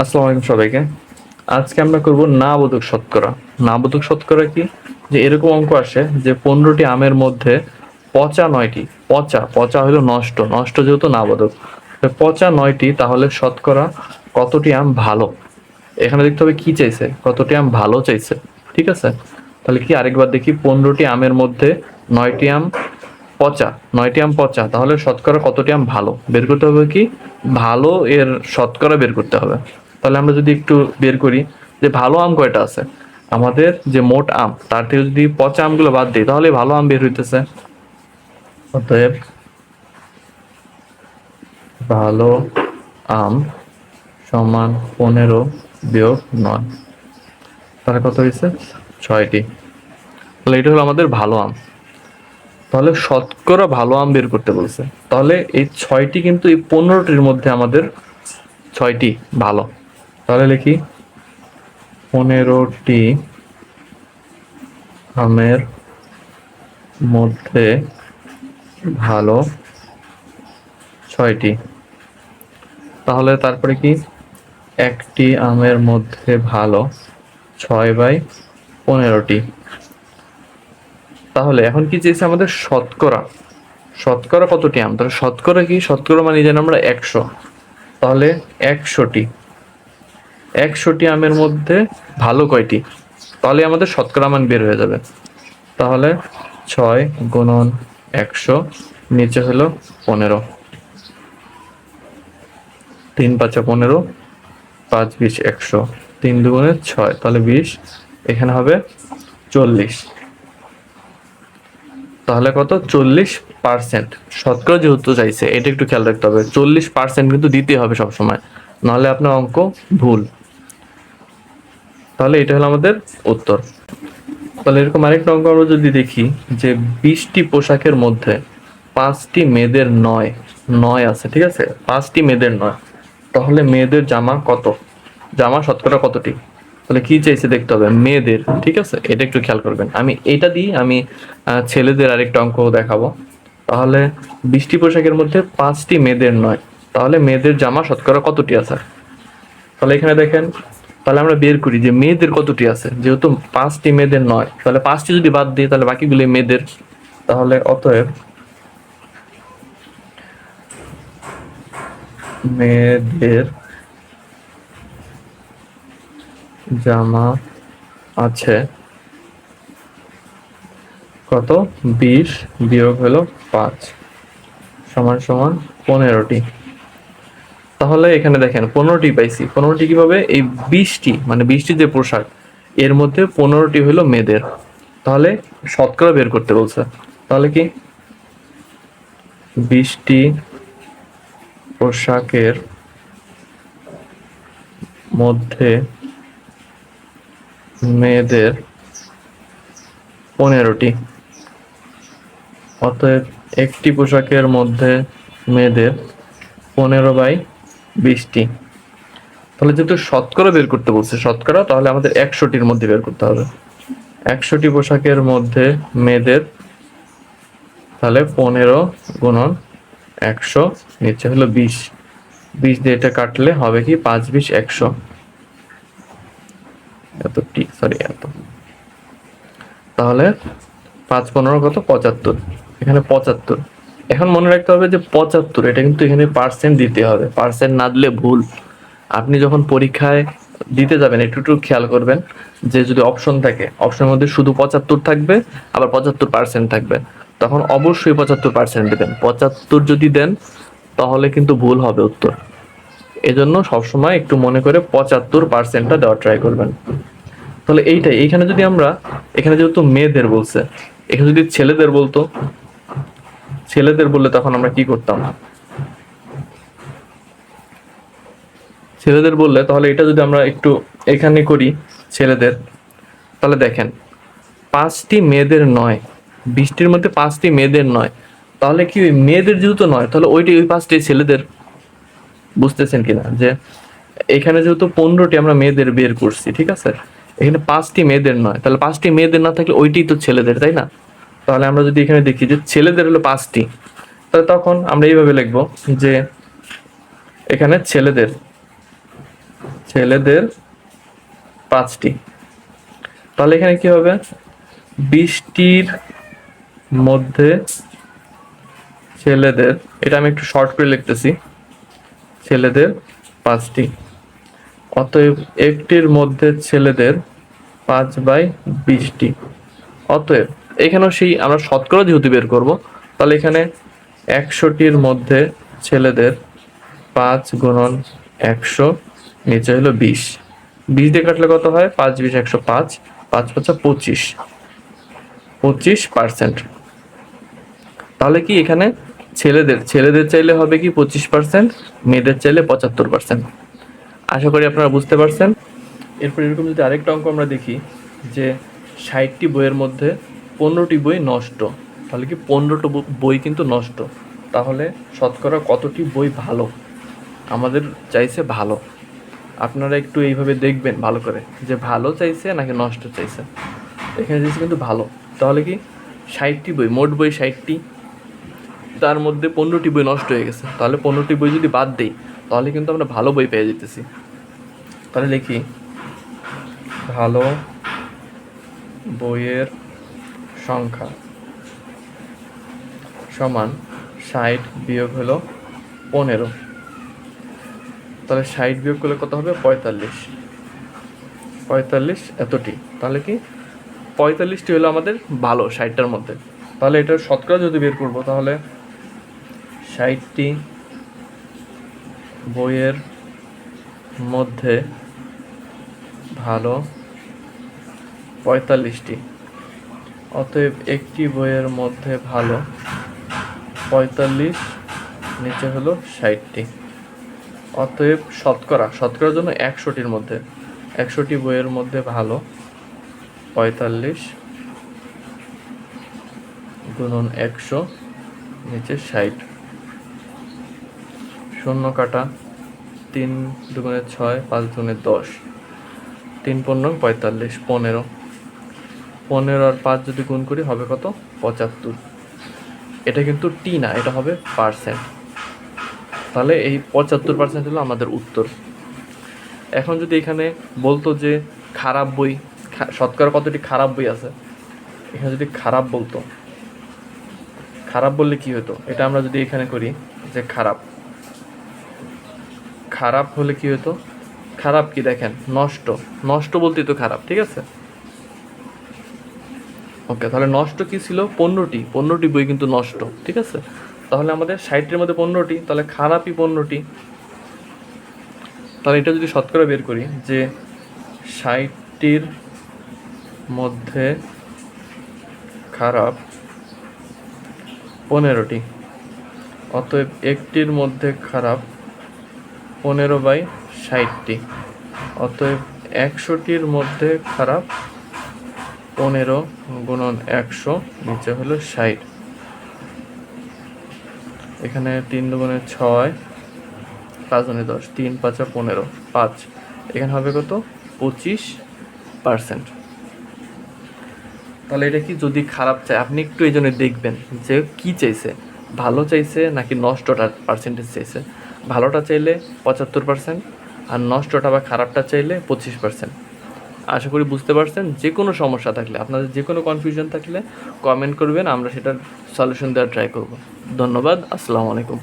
আসসালামু আলাইকুম সবাইকে। আজকে আমরা করব না বোধক শতকরা। না বোধক শতকরা কি? যে এরকম অঙ্ক আসে যে পনেরোটি আমের মধ্যে পচা নয়টি, পচা পচা হলো নষ্ট নষ্ট যেহেতু না বোধক পচা নয়টি, তাহলে শতকরা কতটি আম ভালো? এখানে দেখতে হবে কি চাইছে, কতটি আম ভালো চাইছে, ঠিক আছে? তাহলে কি আরেকবার দেখি, পনেরোটি আমের মধ্যে নয়টি আম পচা, নয়টি আম পচা, তাহলে শতকরা কতটি আম ভালো? বের করতে হবে কি? ভালো এর শতকরা বের করতে হবে। তাহলে আমরা যদি একটু বের করি যে ভালো আম কয়টা আছে? আমাদের যে মোট আম, তার থেকে যদি পচা আমগুলো বাদ দিই, তাহলে ভালো আম বের হইতেছে। অতএব ভালো আম সমান পনেরো বিয়োগ নয়। তাহলে কত হয়েছে ছয়টি। তাহলে এটা হলো আমাদের ভালো আম। তাহলে শতকরা ভালো আম বের করতে বলছে। তাহলে এই ছয়টি কিন্তু এই পনেরোটির মধ্যে আমাদের ছয়টি ভালো। তাহলে লিখি, পনেরোটি আমের মধ্যে ভালো ছয়টি। তাহলে তারপরে কি? একটি আমের মধ্যে ভালো ছয় বাই পনেরোটি। তাহলে এখন কি চেয়েছে আমাদের শতকরা? শতকরা কতটি আম? তাহলে শতকরা কি? শতকরা মানে জানি আমরা একশো। তাহলে একশোটি। একশোটি আমের মধ্যে ভালো কয়টি? তাহলে আমাদের শতকরা মান বের হয়ে যাবে। তাহলে ছয় গুণন একশো, নিচে হলো পনেরো। তিন পাঁচা পনেরো, পাঁচ বিশ একশো। তিন দুগুণে ছয়, তাহলে বিশ। এখানে হবে চল্লিশ। তাহলে কত? চল্লিশ পার্সেন্ট শতকরা যেহেতু চাইছে, এটা একটু খেয়াল রাখতে হবে। চল্লিশ পার্সেন্ট কিন্তু দিতে হবে সবসময়। নাহলে আপনার অঙ্ক ভুল। তাহলে এটা হলো আমাদের উত্তর। তাহলে এরকম আরেকটা অঙ্ক আমরা যদি দেখি, যে বিশটি পোশাকের মধ্যে পাঁচটি মেয়েদের নয় নয় আছে, ঠিক আছে? পাঁচটি মেয়েদের নয়। তাহলে মেয়েদের জামা কত? জামা শতকরা কতটি? তাহলে কি চাইছে দেখতে হবে? মেয়েদের, ঠিক আছে? এটা একটু খেয়াল করবেন। আমি এটা দিই, আমি ছেলেদের আরেকটা অঙ্ক দেখাবো। তাহলে বৃষ্টি পোশাকের মধ্যে পাঁচটি মেয়েদের নয়। তাহলে মেয়েদের জামা শতকরা কতটি আছে? তাহলে এখানে দেখেন, তাহলে আমরা বের করি যে মেয়েদের কতটি আছে? যেহেতু পাঁচটি মেয়েদের নয়, তাহলে পাঁচটি যদি বাদ দিই, তাহলে বাকিগুলি মেয়েদের। তাহলে অতএব মেয়েদের জামা আছে। কত? বিশ বিয়োগ হলো পাঁচ। সমান সমান পনেরোটি। তাহলে এখানে দেখেন, পনেরোটি পাইছি। পনেরোটি কীভাবে? এই বিশটি মানে বিশটি যে পোশাক, এর মধ্যে পনেরোটি হলো মেয়েদের। তাহলে শতকরা বের করতে বলছে। তাহলে কি? বিশটি পোশাকের মধ্যে মেয়েদের পনেরোটি। অতএব একটি পোশাকের মধ্যে মেয়েদের পনেরো বাই বিশটি। তাহলে যেহেতু শতকরা বের করতে বলছে শতকরা, তাহলে আমাদের একশোটির মধ্যে বের করতে হবে। একশোটি পোশাকের মধ্যে মেয়েদের তাহলে পনেরো গুণন একশো, নিচে হলো বিশ। বিশ দিয়ে এটা কাটলে হবে কি? পাঁচ বিশ, একশো। এত টি সরি এত। তাহলে পাঁচ পনেরো কত? পঁচাত্তর। এখানে পঁচাত্তর। এখন মনে রাখতে হবে যে পঁচাত্তর, এটা কিন্তু এখানে পার্সেন্ট দিতে হবে। পার্সেন্ট না দিলে ভুল। আপনি যখন পরীক্ষায় দিতে যাবেন, একটু একটু খেয়াল করবেন যে যদি অপশন থাকে অপশনের মধ্যে শুধু পঁচাত্তর থাকবে, আবার পঁচাত্তর পার্সেন্ট থাকবে। তখন অবশ্যই পঁচাত্তর পার্সেন্ট দেবেন। পঁচাত্তর যদি দেন, তাহলে কিন্তু ভুল হবে উত্তর। এজন্য সবসময় একটু মনে করে পঁচাত্তর পার্সেন্টটা দেওয়ার ট্রাই করবেন। তাহলে এইটাই এইখানে যদি আমরা, এখানে যেহেতু মেয়েদের বলছে, এখানে যদি ছেলেদের বলতো, ছেলেদের বললে তখন আমরা কি করতাম? ছেলেদের বললে, তাহলে এটা যদি আমরা একটু এখানে করি, ছেলেদের, তাহলে দেখেন, পাঁচটি মেয়েদের নয়, বৃষ্টির মধ্যে পাঁচটি মেয়েদের নয়, তাহলে কি ওই মেয়েদের যেহেতু নয়, তাহলে ওইটি ওই পাঁচটি ছেলেদের, বুঝতেছেন কিনা? যে এখানে যেহেতু পনেরোটি আমরা মেয়েদের বের করছি, ঠিক আছে? এখানে পাঁচটি মেয়েদের নয়। তাহলে পাঁচটি মেয়েদের না থাকলে ওইটাই তো ছেলেদের, তাই না? তাহলে আমরা যদি এখানে দেখি যে ছেলেদের হলো পাঁচটি, তাহলে তখন আমরা এইভাবে লিখব যে এখানে ছেলেদের ছেলেদের পাঁচটি। তাহলে এখানে কি হবে? বিশটির মধ্যে ছেলেদের, এটা আমি একটু শর্ট করে লিখতেছি, ছেলেদের পাঁচটি। অতএব একটির মধ্যে ছেলেদের পাঁচ বাই বিশটি। অতএব এখানেও সেই আমরা শতকরা যেহেতু বের করব, তাহলে এখানে একশোটির মধ্যে ছেলেদের পাঁচ গুণন একশো, নিচে হলো বিশ। বিশ দিয়ে কাটলে কত হয়? পাঁচ, বিশ, একশো, পাঁচ পাঁচ, পাঁচা পঁচিশ। পঁচিশ পার্সেন্ট। তাহলে কি এখানে ছেলেদের ছেলেদের চাইলে হবে কি পঁচিশ পার্সেন্ট, মেয়েদের চাইলে পঁচাত্তর পার্সেন্ট। আশা করি আপনারা বুঝতে পারছেন। এরপর এরকম যদি আরেকটা অঙ্ক আমরা দেখি, যে ষাটটি বইয়ের মধ্যে পনেরোটি বই নষ্ট, তাহলে কি পনেরোটা বই কিন্তু নষ্ট? তাহলে শতকরা কতটি বই ভালো? আমাদের চাইছে ভালো। আপনারা একটু এইভাবে দেখবেন ভালো করে, যে ভালো চাইছে নাকি নষ্ট চাইছে? এখানে চাইছে কিন্তু ভালো। তাহলে কি ষাটটি বই, মোট বই ষাটটি, তার মধ্যে পনেরোটি বই নষ্ট হয়ে গেছে। তাহলে পনেরোটি বই যদি বাদ দেই, তাহলে কিন্তু আমরা ভালো বই পেয়ে যেতেছি। তাহলে লিখি ভালো বইয়ের সংখ্যা সমান ষাট বিয়োগ হলো পনেরো। তাহলে ষাট বিয়োগ করলে কত হবে? পঁয়তাল্লিশ। পঁয়তাল্লিশ এতটি। তাহলে কি? পঁয়তাল্লিশটি হলো আমাদের ভালো ষাটটার মধ্যে। তাহলে এটার শতকরা যদি বের করব, তাহলে ষাটটি বইয়ের মধ্যে ভালো। পঁয়তাল্লিশটি। অতএব একটি বইয়ের মধ্যে ভালো। পঁয়তাল্লিশ, নিচে হলো ষাটটি। অতএব শতকরা, শতকরার জন্য একশোটির মধ্যে। একশোটি বইয়ের মধ্যে ভালো। পঁয়তাল্লিশ গুণন একশো, নিচে ষাট। শূন্য কাটা, তিন দুগুণে ছয়, পাঁচ দুগুণে দশ। তিন পনেরো, পঁয়তাল্লিশ, পনেরো। পনেরো আর পাঁচ যদি গুণ করি হবে কত? পঁচাত্তর। এটা কিন্তু টি না, এটা হবে পার্সেন্ট তাহলে এই পঁচাত্তর পার্সেন্ট হলো আমাদের উত্তর। এখন যদি এখানে বলতো যে খারাপ বই শতকরা কতটি খারাপ বই আছে? এখানে যদি খারাপ বলতো, খারাপ বললে কি হতো? এটা আমরা যদি এখানে করি যে খারাপ। খারাপ হলে কি হতো? খারাপ কি দেখেন? নষ্ট। নষ্ট বলতেই তো খারাপ, ঠিক আছে? ওকে, তাহলে নষ্ট কি ছিল? পনেরোটি পনেরোটি বই কিন্তু নষ্ট, ঠিক আছে? তাহলে আমাদের ষাটটির মধ্যে পনেরোটি তাহলে খারাপই পনেরোটি তাহলে এটা যদি শতকরা বের করি, যে ষাটটির মধ্যে খারাপ পনেরোটি, অতএব একটির মধ্যে খারাপ পনেরো বাই ষাটটি। অতএব একশোটির মধ্যে খারাপ পনেরো গুণন একশো, নিচে হলো ষাট। এখানে তিন দুগুণে ছয়, পাঁচ দুগুণে দশ, তিন পাঁচা পনেরো, পাঁচ। এখানে হবে কত? পঁচিশ পার্সেন্ট। তাহলে এটা কি যদি খারাপ চাই, আপনি একটু এই জন্য দেখবেন যে কি চাইছে? ভালো চাইছে নাকি নষ্টটার পার্সেন্টেজ চাইছে? ভালোটা চাইলে পঁচাত্তর পার্সেন্ট আর নষ্টটা বা খারাপটা চাইলে পঁচিশ পার্সেন্ট আশা করি বুঝতে পারছেন, যে কোনো সমস্যা থাকলে, আপনাদের যে কোনো কনফিউশন থাকলে কমেন্ট করবেন, আমরা সেটার সলিউশন দেওয়ার ট্রাই করব। ধন্যবাদ, আসসালামু আলাইকুম।